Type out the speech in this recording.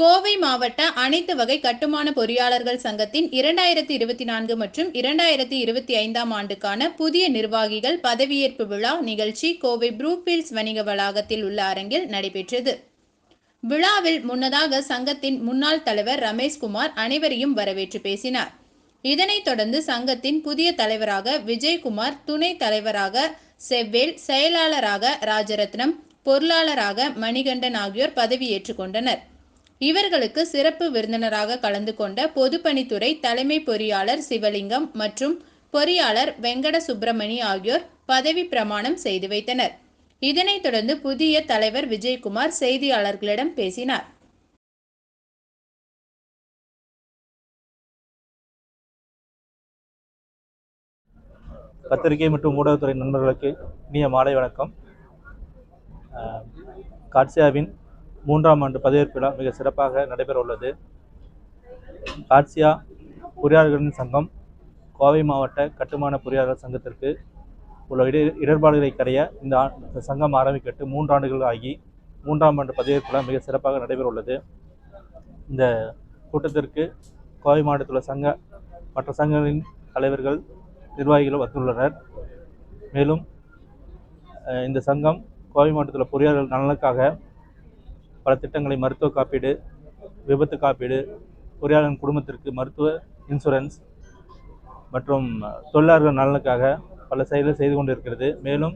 கோவை மாவட்ட அனைத்து வகை கட்டுமான பொறியாளர்கள் சங்கத்தின் இரண்டாயிரத்தி இருபத்தி நான்கு மற்றும் இரண்டாயிரத்தி இருபத்தி ஐந்தாம் ஆண்டுக்கான புதிய நிர்வாகிகள் பதவியேற்பு விழா நிகழ்ச்சி கோவை ப்ரூஃபீல்ட்ஸ் வணிக வளாகத்தில் உள்ள அரங்கில் நடைபெற்றது. விழாவில் முன்னதாக சங்கத்தின் முன்னாள் தலைவர் ரமேஷ்குமார் அனைவரையும் வரவேற்று பேசினார். இதனைத் தொடர்ந்து சங்கத்தின் புதிய தலைவராக விஜயகுமார் துணைத் தலைவராக செவ்வேல் செயலாளராக ராஜரத்னம் பொருளாளராக மணிகண்டன் ஆகியோர் பதவியேற்றுக் கொண்டனர். இவர்களுக்கு சிறப்பு விருந்தினராக கலந்து கொண்ட பொதுப்பணித்துறை தலைமை பொறியாளர் சிவலிங்கம் மற்றும் பொறியாளர் வெங்கட சுப்பிரமணி ஆகியோர் பதவி பிரமாணம் செய்து வைத்தனர். இதனைத் தொடர்ந்து புதிய தலைவர் விஜயகுமார் செய்தியாளர்களிடம் பேசினார். பத்திரிகை மற்றும் ஊடகத்துறை நண்பர்களுக்கு இனிய மாலை வணக்கம். காட்சியாவின் மூன்றாம் ஆண்டு பதவியேற்பு விழா மிக சிறப்பாக நடைபெற உள்ளது காட்சியா பொறியாளர்களின் சங்கம் கோவை மாவட்ட கட்டுமான பொறியாளர் சங்கத்திற்கு உள்ள இடர் இடர்பாடுகளை கரைய இந்த சங்கம் ஆரம்பிக்கட்டு மூன்று ஆண்டுகள் ஆகி மூன்றாம் ஆண்டு பதவியேற்பு விழா மிக சிறப்பாக நடைபெற உள்ளது இந்த கூட்டத்திற்கு கோவை மாவட்டத்தில் சங்க மற்ற சங்கங்களின் தலைவர்கள் நிர்வாகிகள் வந்துள்ளனர். மேலும் இந்த சங்கம் கோவை மாவட்டத்தில் பொறியாளர்கள் நலனுக்காக பல திட்டங்களை மருத்துவ காப்பீடு விபத்து காப்பீடு பொறியாளரின் குடும்பத்திற்கு மருத்துவ இன்சூரன்ஸ் மற்றும் தொழிலாளர்கள் நலனுக்காக பல செயல்கள் செய்து கொண்டிருக்கிறது. மேலும்